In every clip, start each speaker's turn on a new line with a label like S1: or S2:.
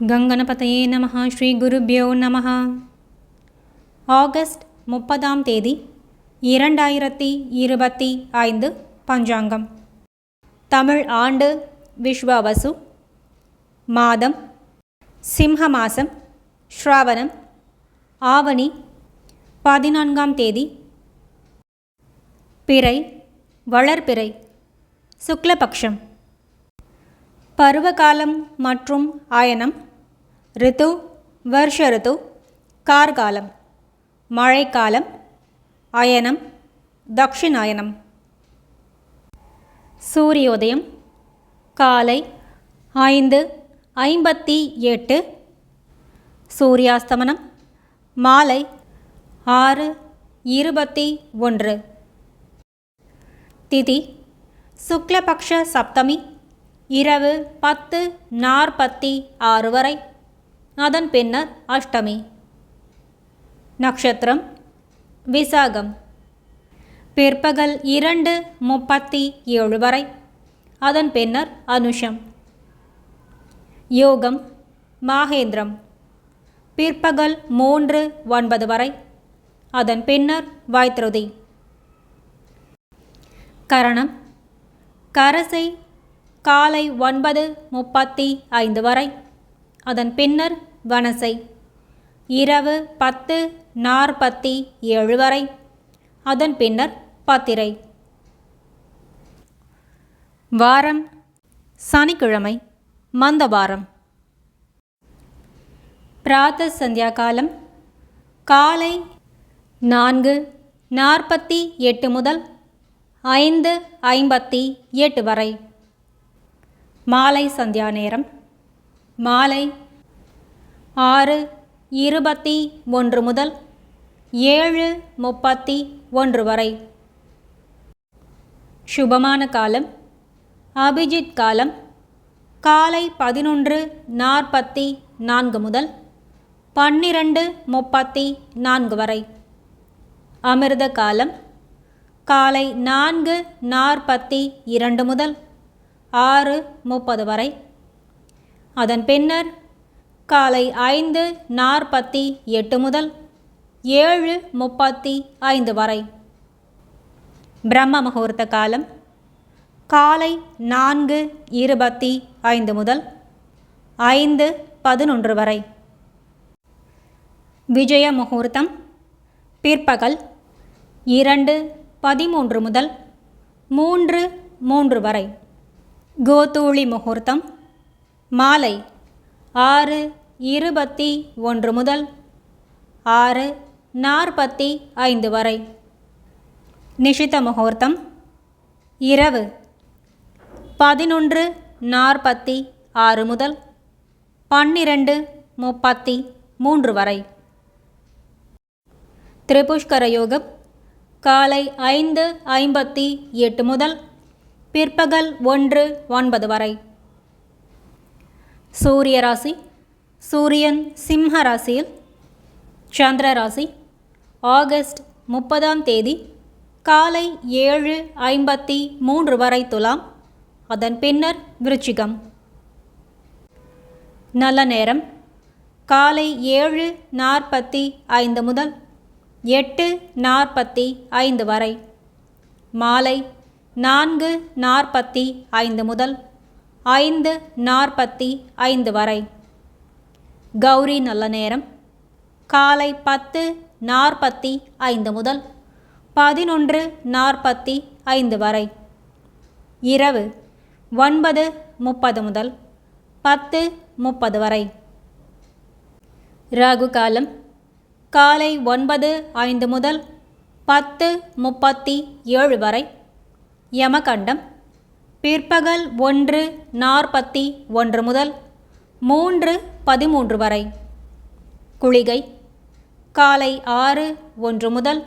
S1: கங்கணபதையே நம ஸ்ரீ குருபியோ நம ஆகஸ்ட் முப்பதாம் தேதி இரண்டாயிரத்தி இருபத்தி ஐந்து பஞ்சாங்கம். தமிழ் ஆண்டு விஸ்வவசு. மாதம் சிம்ஹ மாசம் ஸ்ராவணம். ஆவணி பதினான்காம் தேதி. பிறை வளர்பிறை சுக்லபக்ஷம். பருவகாலம் மற்றும் அயனம் ரித்து வருஷ ரித்து கார்காலம் மழைக்காலம் அயனம் தக்ஷிணாயனம். சூரியோதயம் காலை ஐந்து ஐம்பத்தி எட்டு. சூரியாஸ்தமனம் மாலை ஆறு இருபத்தி ஒன்று. திதி சுக்லபக்ஷ சப்தமி இரவு பத்து நாற்பத்தி ஆறு வரை. அதன் பின்னர் அஷ்டமி. நட்சத்திரம் விசாகம். பிற்பகல் இரண்டு முப்பத்தி ஏழு வரை. அதன் பின்னர் அனுஷம். யோகம். மாகேந்திரம். பிற்பகல் மூன்று ஒன்பது வரை. அதன் பின்னர் வாய்த்ருதி கரணம். கரசை காலை ஒன்பது முப்பத்தி ஐந்து வரை. அதன் பின்னர் வனசை. இரவு பத்து நாற்பத்தி ஏழு வரை. அதன் பின்னர் பத்திரை. வாரம் சனிக்கிழமை மந்த வாரம் பிராத்த சந்தியா காலம் காலை நான்கு நாற்பத்தி எட்டு முதல் ஐந்து ஐம்பத்தி எட்டு வரை. மாலை சந்தியா நேரம். மாலை ஆறு இருபத்தி ஒன்று முதல் ஏழு முப்பத்தி ஒன்று வரை. சுபமான காலம். அபிஜித் காலம். காலை பதினொன்று நாற்பத்தி நான்கு முதல் பன்னிரண்டு முப்பத்தி நான்கு வரை. அமிர்த காலம். காலை நான்கு நாற்பத்தி இரண்டு முதல் ஆறு முப்பது வரை. அதன் பின்னர் காலை ஐந்து நாற்பத்தி எட்டு முதல் ஏழு முப்பத்தி ஐந்து வரை. பிரம்ம முகூர்த்த காலம் காலை நான்கு இருபத்தி ஐந்து முதல் ஐந்து பதினொன்று வரை. விஜய முகூர்த்தம் பிற்பகல் இரண்டு பதிமூன்று முதல் மூன்று மூன்று வரை. கோதூளி முகூர்த்தம். மாலை ஆறு இருபத்தி ஒன்று முதல் ஆறு நாற்பத்தி ஐந்து வரை. நிஷித முகூர்த்தம். இரவு பதினொன்று நாற்பத்தி ஆறு முதல் பன்னிரண்டு முப்பத்தி மூன்று வரை. திரிபுஷ்கர யோகம். காலை ஐந்து ஐம்பத்தி எட்டு முதல் பிற்பகல் ஒன்று ஒன்பது வரை. சூரிய ராசி சூரியன் சிம்ம ராசியில் சந்திர ராசி ஆகஸ்ட் முப்பதாம் தேதி காலை ஏழு ஐம்பத்தி மூன்று வரை துலாம். அதன் பின்னர் விருச்சிகம். நல்ல நேரம் காலை ஏழு நாற்பத்தி ஐந்து முதல் எட்டு நாற்பத்தி ஐந்து வரை. மாலை நான்கு நாற்பத்தி ஐந்து முதல் ஐந்து நாற்பத்தி ஐந்து வரை. கௌரி நல்ல நேரம். காலை பத்து நாற்பத்தி ஐந்து முதல் பதினொன்று நாற்பத்தி ஐந்து வரை. இரவு ஒன்பது முப்பது முதல் பத்து முப்பது வரை. ராகு காலம் காலை ஒன்பது ஐந்து முதல் பத்து முப்பத்தி ஏழு வரை. யமகண்டம். பிற்பகல் ஒன்று நாற்பத்தி ஒன்று முதல் மூன்று பதிமூன்று வரை. குளிகை காலை ஆறு ஒன்று முதல்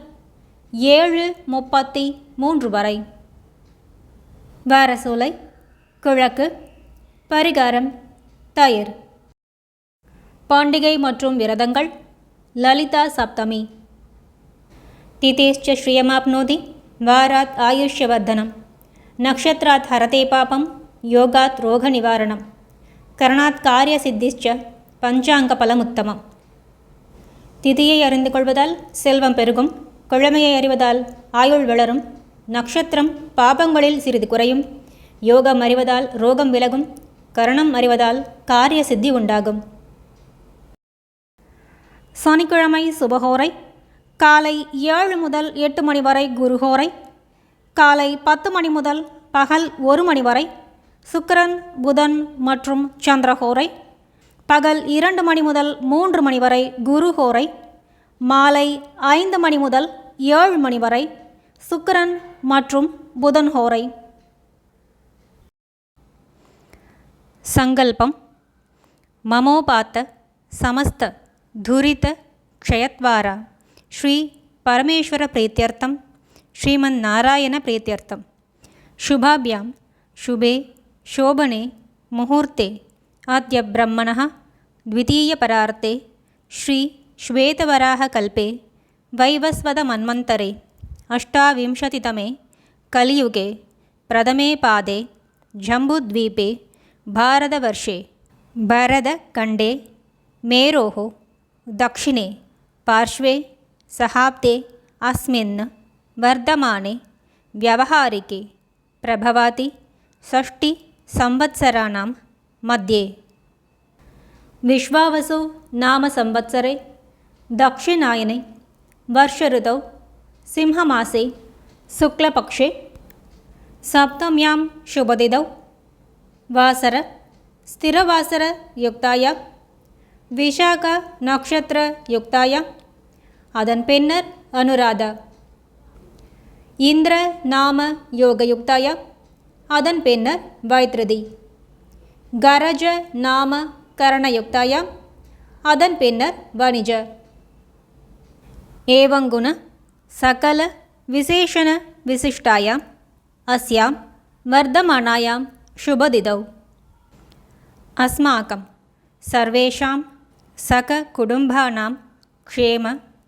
S1: ஏழு முப்பத்தி மூன்று வரை. வாரசூலை கிழக்கு பரிகாரம் தயிர். பாண்டிகை மற்றும் விரதங்கள் லலிதா சப்தமி. வாராத் ஆயுஷ்யவர்தனம். நக்ஷத்ராத் ஹரதே பாபம் யோகாத் ரோக நிவாரணம் கரணாத் காரிய சித்திச்ச பஞ்சாங்க பலமுத்தமம். திதியை அறிந்து கொள்வதால் செல்வம் பெருகும். குழமையை அறிவதால் ஆயுள் வளரும். நட்சத்திரம் பாபங்களில் சிறிது குறையும். யோகம் அறிவதால் ரோகம் விலகும். கரணம் அறிவதால் காரிய சித்தி உண்டாகும். சனிக்கிழமை சுபகோரை காலை ஏழு முதல் எட்டு மணி வரை குருஹோரை காலை பத்து மணி முதல் பகல் ஒரு மணி வரை சுக்கரன் புதன் மற்றும் சந்திரஹோரை பகல் இரண்டு மணி முதல் மூன்று மணி வரை குருஹோரை மாலை ஐந்து மணி முதல் ஏழு மணி வரை சுக்கரன் மற்றும் புதன் ஹோரை சங்கல்பம் மமோபாத்த சமஸ்த துரித க்ஷயத்வாரா. ಶ್ರೀ ಪರಮೇಶ್ವರ ಪ್ರೀತ್ಯರ್ಥಂ, ಶ್ರೀಮನ್ನಾರಾಯಣ ಪ್ರೀತ್ಯರ್ಥಂ. ಶುಭಾಭ್ಯಾಂ. ಶುಭೆ. ಶೋಭನೆ. ಮುಹೂರ್ತೆ. ಆದ್ಯ ಬ್ರಹ್ಮಣಃ. ದ್ವಿತೀಯ ಪರಾರ್ತೆ. ಶ್ರೀ ಶ್ವೇತವರಾಹ ಕಲ್ಪೆ. ವೈವಸ್ವದ ಮನ್ವಂತರೆ. ಅಷ್ಟಾವಿಂಶತಿತಮೆ. ಕಲಿಯುಗೆ. ಪ್ರಥಮೇ ಪಾದೆ. ಜಂಬುದ್ವೀಪೆ. ಭಾರತವರ್ಷೆ ಭರದಖಂಡೆ ಮೇರೋಃ ದಕ್ಷಿಣೆ. ಪಾರ್ಶ್ವೆ. सहाब्दे अस्मिन् वर्धमाने व्यावहारिके प्रभवाति षष्टिसंवत्सराणां मध्ये विश्वावसु नाम संवत्सरे दक्षिणायने वर्षऋतौ सिंहमासे शुक्लपक्षे सप्तम्यां शुभदिदौ वासर स्थिरवासरयुक्तायां विशाखनक्षत्रयुक्तायां அதன் பின்னர் அனுராதா இந்திர நாம யோகயுக்தாய அதன் பின்னர் வைத்ருதி கரஜ நாம கரணயுக்தாய அதன் பின்னர் வணிஜ ஏவங்குண சகல விசேஷண விசிஷ்டாயாம் அஸ்யாம் வர்தமானாயாம் शुभदिदौ अस्माकं सर्वेषां सककुटुम्बानां क्षेम